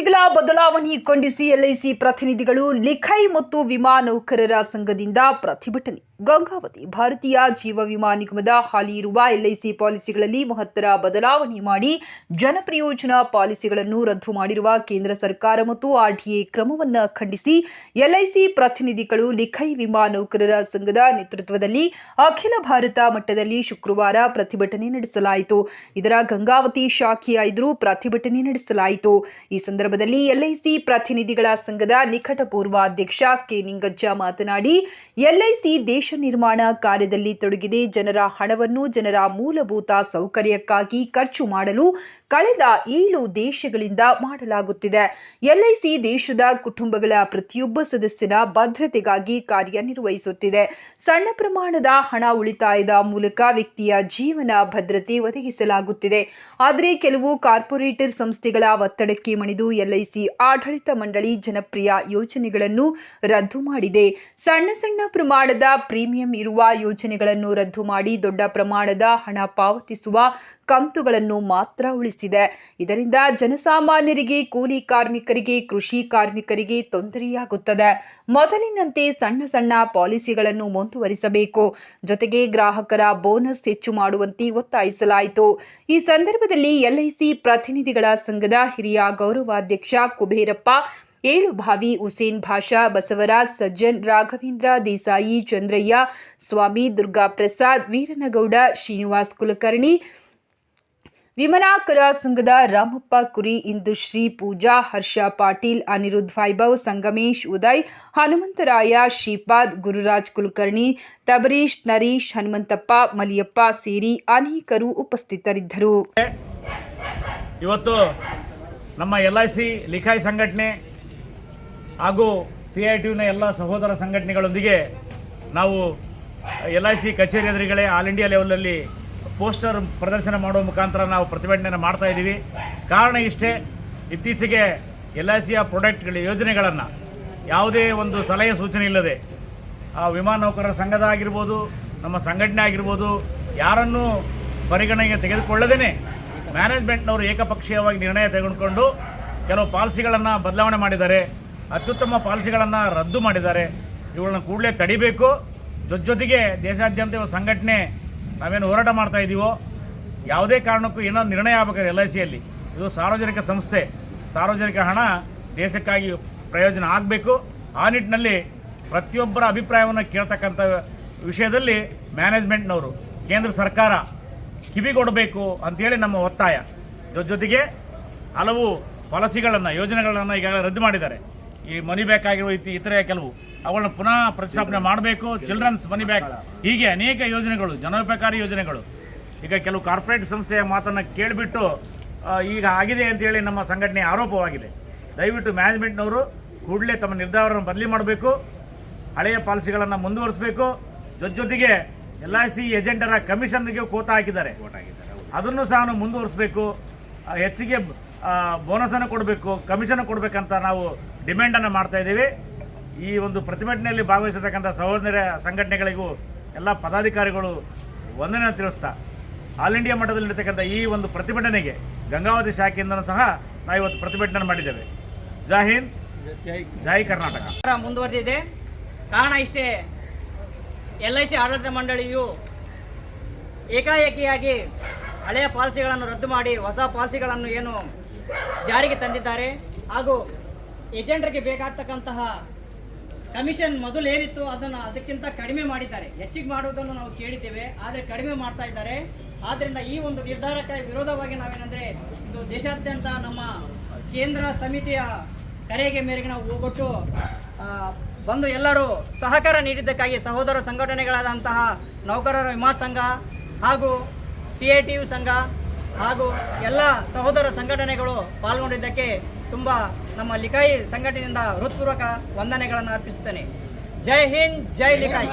വ്യക്തികൾ ಬದಲಾವಣೆ ಖಂಡಿಸಿ ಎಲ್ಐಸಿ ಪ್ರತಿನಿಧಿಗಳು ಲಿಖೈ ಮತ್ತು ವಿಮಾ ನೌಕರರ ಸಂಘದಿಂದ ಪ್ರತಿಭಟನೆ. ಗಂಗಾವತಿ ಭಾರತೀಯ ಜೀವ ವಿಮಾ ನಿಗಮದ ಹಾಲಿ ಇರುವ ಎಲ್ಐಸಿ ಪಾಲಿಸಿಗಳಲ್ಲಿ ಮಹತ್ತರ ಬದಲಾವಣೆ ಮಾಡಿ ಜನಪ್ರಯೋಜನ ಪಾಲಿಸಿಗಳನ್ನು ರದ್ದು ಮಾಡಿರುವ ಕೇಂದ್ರ ಸರ್ಕಾರ ಮತ್ತು ಆರ್ಡಿಎ ಕ್ರಮವನ್ನು ಖಂಡಿಸಿ ಎಲ್ಐಸಿ ಪ್ರತಿನಿಧಿಗಳು ಲಿಖೈ ವಿಮಾ ನೌಕರರ ಸಂಘದ ನೇತೃತ್ವದಲ್ಲಿ ಅಖಿಲ ಭಾರತ ಮಟ್ಟದಲ್ಲಿ ಶುಕ್ರವಾರ ಪ್ರತಿಭಟನೆ ನಡೆಸಲಾಯಿತು. ಇದರ ಗಂಗಾವತಿ ಶಾಖೆಯ ಎದುರು ಪ್ರತಿಭಟನೆ ನಡೆಸಲಾಯಿತು. ಈ ಸಂದರ್ಭದಲ್ಲಿ ಎಲ್ಐಸಿ ಪ್ರತಿನಿಧಿಗಳ ಸಂಘದ ನಿಕಟಪೂರ್ವ ಅಧ್ಯಕ್ಷ ಕೆ ನಿಂಗಜ್ಜ ಮಾತನಾಡಿ, ಎಲ್ಐಸಿ ದೇಶ ನಿರ್ಮಾಣ ಕಾರ್ಯದಲ್ಲಿ ತೊಡಗಿದೆ. ಜನರ ಹಣವನ್ನು ಜನರ ಮೂಲಭೂತ ಸೌಕರ್ಯಕ್ಕಾಗಿ ಖರ್ಚು ಮಾಡಲು ಕಳೆದ ಏಳು ದೇಶಗಳಿಂದ ಮಾಡಲಾಗುತ್ತಿದೆ. ಎಲ್ಐಸಿ ದೇಶದ ಕುಟುಂಬಗಳ ಪ್ರತಿಯೊಬ್ಬ ಸದಸ್ಯನ ಭದ್ರತೆಗಾಗಿ ಕಾರ್ಯನಿರ್ವಹಿಸುತ್ತಿದೆ. ಸಣ್ಣ ಪ್ರಮಾಣದ ಹಣ ಉಳಿತಾಯದ ಮೂಲಕ ವ್ಯಕ್ತಿಯ ಜೀವನ ಭದ್ರತೆ ಒದಗಿಸಲಾಗುತ್ತಿದೆ. ಆದರೆ, ಕೆಲವು ಕಾರ್ಪೊರೇಟರ್ ಸಂಸ್ಥೆಗಳ ಒತ್ತಡಕ್ಕೆ ಮಣಿದು ಎಲ್ಐಸಿ ಆಡಳಿತ ಮಂಡಳಿ ಜನಪ್ರಿಯ ಯೋಜನೆಗಳನ್ನು ರದ್ದು ಮಾಡಿದೆ. ಸಣ್ಣ ಸಣ್ಣ ಪ್ರಮಾಣದ ಪ್ರೀಮಿಯಂ ಇರುವ ಯೋಜನೆಗಳನ್ನು ರದ್ದು ಮಾಡಿ ದೊಡ್ಡ ಪ್ರಮಾಣದ ಹಣ ಪಾವತಿಸುವ ಕಂತುಗಳನ್ನು ಮಾತ್ರ ಉಳಿಸಿದೆ. ಇದರಿಂದ ಜನಸಾಮಾನ್ಯರಿಗೆ, ಕೂಲಿ ಕಾರ್ಮಿಕರಿಗೆ, ಕೃಷಿ ಕಾರ್ಮಿಕರಿಗೆ ತೊಂದರೆಯಾಗುತ್ತದೆ. ಮೊದಲಿನಂತೆ ಸಣ್ಣ ಸಣ್ಣ ಪಾಲಿಸಿಗಳನ್ನು ಮುಂದುವರಿಸಬೇಕು. ಜೊತೆಗೆ ಗ್ರಾಹಕರ ಬೋನಸ್ ಹೆಚ್ಚು ಮಾಡುವಂತೆ ಒತ್ತಾಯಿಸಲಾಯಿತು. ಈ ಸಂದರ್ಭದಲ್ಲಿ ಎಲ್ಐಸಿ ಪ್ರತಿನಿಧಿಗಳ ಸಂಘದ ಹಿರಿಯ ಗೌರವಾಧ್ಯಕ್ಷ ಕುಬೇರಪ್ಪ, ಏಳು ಭಾವಿ ಹುಸೇನ್ ಭಾಷಾ, ಬಸವರಾಜ್ ಸಜ್ಜನ್, ರಾಘವೇಂದ್ರ ದೇಸಾಯಿ, ಚಂದ್ರಯ್ಯ, ಸ್ವಾಮಿ ದುರ್ಗಾ ಪ್ರಸಾದ್ ವೀರನಗೌಡ, ಶ್ರೀನಿವಾಸ್ ಕುಲಕರ್ಣಿ ವಿಮನಾಕರ ಸಂಘದ ರಾಮಪ್ಪ ಕುರಿ ಇಂದುಶ್ರೀ ಪೂಜಾ, ಹರ್ಷ ಪಾಟೀಲ್, ಅನಿರುದ್ಧ ವೈಭವ್, ಸಂಗಮೇಶ್ ಉದಯ್, ಹನುಮಂತರಾಯ, ಶ್ರೀಪಾದ್, ಗುರುರಾಜ್ ಕುಲಕರ್ಣಿ, ತಬರೀಶ್, ನರೀಶ್, ಹನುಮಂತಪ್ಪ, ಮಲಿಯಪ್ಪ ಸೇರಿ ಅನೇಕರು ಉಪಸ್ಥಿತರಿದ್ದರು. ಇವತ್ತು ನಮ್ಮ ಎಲ್ ಐ ಸಿ ಲಿಖಾಯಿ ಸಂಘಟನೆ ಹಾಗೂ ಸಿ ಐ ಟಿಯುನ ಎಲ್ಲ ಸಹೋದರ ಸಂಘಟನೆಗಳೊಂದಿಗೆ ನಾವು ಎಲ್ ಐ ಸಿ ಕಚೇರಿ ಎದುರುಗಳೇ ಆಲ್ ಇಂಡಿಯಾ ಲೆವೆಲಲ್ಲಿ ಪೋಸ್ಟರ್ ಪ್ರದರ್ಶನ ಮಾಡುವ ಮುಖಾಂತರ ನಾವು ಪ್ರತಿಭಟನೆಯನ್ನು ಮಾಡ್ತಾ ಇದ್ದೀವಿ. ಕಾರಣ ಇಷ್ಟೇ, ಇತ್ತೀಚೆಗೆ ಎಲ್ ಐ ಸಿಯ ಪ್ರಾಡಕ್ಟ್ಗಳ ಯೋಜನೆಗಳನ್ನು ಯಾವುದೇ ಒಂದು ಸಲಹೆ ಸೂಚನೆ ಇಲ್ಲದೆ ಆ ವಿಮಾನ ನೌಕರರ ಸಂಘದ ಆಗಿರ್ಬೋದು, ನಮ್ಮ ಸಂಘಟನೆ ಆಗಿರ್ಬೋದು, ಯಾರನ್ನೂ ಪರಿಗಣನೆಗೆ ತೆಗೆದುಕೊಳ್ಳದೇ ಮ್ಯಾನೇಜ್ಮೆಂಟ್ನವರು ಏಕಪಕ್ಷೀಯವಾಗಿ ನಿರ್ಣಯ ತೆಗೆದುಕೊಂಡು ಕೆಲವು ಪಾಲಿಸಿಗಳನ್ನು ಬದಲಾವಣೆ ಮಾಡಿದ್ದಾರೆ, ಅತ್ಯುತ್ತಮ ಪಾಲಿಸಿಗಳನ್ನು ರದ್ದು ಮಾಡಿದ್ದಾರೆ. ಇವುಗಳನ್ನ ಕೂಡಲೇ ತಡಿಬೇಕು. ಜೊತೆ ಜೊತೆಗೆ ದೇಶಾದ್ಯಂತ ಇವ ಸಂಘಟನೆ ನಾವೇನು ಹೋರಾಟ ಮಾಡ್ತಾ ಇದ್ದೀವೋ ಯಾವುದೇ ಕಾರಣಕ್ಕೂ ಏನೋ ನಿರ್ಣಯ ಆಗ್ಬೇಕಾದ್ರೆ ಎಲ್ ಐ ಸಿಯಲ್ಲಿ ಇದು ಸಾರ್ವಜನಿಕ ಸಂಸ್ಥೆ. ಸಾರ್ವಜನಿಕ ಹಣ ದೇಶಕ್ಕಾಗಿ ಪ್ರಯೋಜನ ಆಗಬೇಕು. ಆ ನಿಟ್ಟಿನಲ್ಲಿ ಪ್ರತಿಯೊಬ್ಬರ ಅಭಿಪ್ರಾಯವನ್ನು ಕೇಳ್ತಕ್ಕಂಥ ವಿಷಯದಲ್ಲಿ ಮ್ಯಾನೇಜ್ಮೆಂಟ್ನವರು ಕೇಂದ್ರ ಸರ್ಕಾರ ಕಿವಿಗೊಡಬೇಕು ಅಂತೇಳಿ ನಮ್ಮ ಒತ್ತಾಯ. ಜೊತೆ ಜೊತೆಗೆ ಹಲವು ಪಾಲಿಸಿಗಳನ್ನು, ಯೋಜನೆಗಳನ್ನು ಈಗಾಗಲೇ ರದ್ದು ಮಾಡಿದ್ದಾರೆ. ಈ ಮನಿ ಬ್ಯಾಕ್ ಆಗಿರುವ ಇತಿ- ಇತರೆ ಕೆಲವು, ಅವುಗಳನ್ನು ಪುನಃ ಪ್ರತಿಷ್ಠಾಪನೆ ಮಾಡಬೇಕು. ಚಿಲ್ಡ್ರನ್ಸ್ ಮನಿ ಬ್ಯಾಕ್ ಹೀಗೆ ಅನೇಕ ಯೋಜನೆಗಳು, ಜನೋಪಕಾರಿ ಯೋಜನೆಗಳು. ಈಗ ಕೆಲವು ಕಾರ್ಪೊರೇಟ್ ಸಂಸ್ಥೆಯ ಮಾತನ್ನು ಕೇಳಿಬಿಟ್ಟು ಈಗ ಆಗಿದೆ ಅಂತೇಳಿ ನಮ್ಮ ಸಂಘಟನೆ ಆರೋಪವಾಗಿದೆ. ದಯವಿಟ್ಟು ಮ್ಯಾನೇಜ್ಮೆಂಟ್ನವರು ಕೂಡಲೇ ತಮ್ಮ ನಿರ್ಧಾರವನ್ನು ಬದಲಿ ಮಾಡಬೇಕು. ಹಳೆಯ ಪಾಲಿಸಿಗಳನ್ನು ಮುಂದುವರಿಸಬೇಕು. ಜೊತೆ ಜೊತೆಗೆ ಎಲ್ ಐ ಸಿ ಏಜೆಂಟರ ಕಮಿಷನ್ಗೆ ಕೋತ ಹಾಕಿದ್ದಾರೆ. ಅದನ್ನು ಸಹ ನಾವು ಮುಂದುವರಿಸಬೇಕು. ಹೆಚ್ಚಿಗೆ ಬೋನಸನ್ನು ಕೊಡಬೇಕು ಕಮಿಷನ್ ಕೊಡಬೇಕಂತ ನಾವು ಡಿಮ್ಯಾಂಡನ್ನು ಮಾಡ್ತಾ ಇದ್ದೀವಿ. ಈ ಒಂದು ಪ್ರತಿಭಟನೆಯಲ್ಲಿ ಭಾಗವಹಿಸತಕ್ಕಂಥ ಸಹೋದರ ಸಂಘಟನೆಗಳಿಗೂ ಎಲ್ಲ ಪದಾಧಿಕಾರಿಗಳು ವಂದನೆ ತಿಳಿಸ್ತಾ ಆಲ್ ಇಂಡಿಯಾ ಮಟ್ಟದಲ್ಲಿ ನಡೀತಕ್ಕಂಥ ಈ ಒಂದು ಪ್ರತಿಭಟನೆಗೆ ಗಂಗಾವತಿ ಶಾಖೆಯಿಂದಲೂ ಸಹ ನಾವು ಇವತ್ತು ಪ್ರತಿಭಟನೆ ಮಾಡಿದ್ದೇವೆ. ಜೈ ಹಿಂದ್ ಜೈ ಕರ್ನಾಟಕ. ಮುಂದುವರೆದಿದೆ. ಕಾರಣ ಇಷ್ಟೇ. ಎಲ್ ಐ ಸಿ ಆಡಳಿತ ಮಂಡಳಿಯು ಏಕಾಏಕಿಯಾಗಿ ಹಳೆಯ ಪಾಲಿಸಿಗಳನ್ನು ರದ್ದು ಮಾಡಿ ಹೊಸ ಪಾಲಿಸಿಗಳನ್ನು ಏನು ಜಾರಿಗೆ ತಂದಿದ್ದಾರೆ. ಹಾಗೂ ಏಜೆಂಟರಿಗೆ ಬೇಕಾಗ್ತಕ್ಕಂತಹ ಕಮಿಷನ್ ಮೊದಲು ಏನಿತ್ತು ಅದನ್ನು ಅದಕ್ಕಿಂತ ಕಡಿಮೆ ಮಾಡಿದ್ದಾರೆ. ಹೆಚ್ಚಿಗೆ ಮಾಡುವುದನ್ನು ನಾವು ಕೇಳಿದ್ದೇವೆ, ಆದರೆ ಕಡಿಮೆ ಮಾಡ್ತಾ ಇದ್ದಾರೆ. ಆದ್ದರಿಂದ ಈ ಒಂದು ನಿರ್ಧಾರಕ್ಕೆ ವಿರೋಧವಾಗಿ ನಾವೇನೆಂದರೆ ಇದು ದೇಶಾದ್ಯಂತ ನಮ್ಮ ಕೇಂದ್ರ ಸಮಿತಿಯ ಕರೆಗೆ ಮೇರೆಗೆ ನಾವು ಹೋಗೊಟ್ಟು ಬಂದು ಎಲ್ಲರೂ ಸಹಕಾರ ನೀಡಿದ್ದಕ್ಕಾಗಿ ಸಹೋದರ ಸಂಘಟನೆಗಳಾದಂತಹ ನೌಕರರ ವಿಮಾ ಸಂಘ ಹಾಗೂ ಸಿ ಐ ಟಿ ಯು ಸಂಘ ಹಾಗೂ ಎಲ್ಲ ಸಹೋದರ ಸಂಘಟನೆಗಳು ಪಾಲ್ಗೊಂಡಿದ್ದಕ್ಕೆ ತುಂಬ ನಮ್ಮ ಲಿಕಾಯಿ ಸಂಘಟನೆಯಿಂದ ಹೃತ್ಪೂರ್ವಕ ವಂದನೆಗಳನ್ನು ಅರ್ಪಿಸುತ್ತೇನೆ. ಜೈ ಹಿಂದ್, ಜೈ ಲಿಕಾಯಿ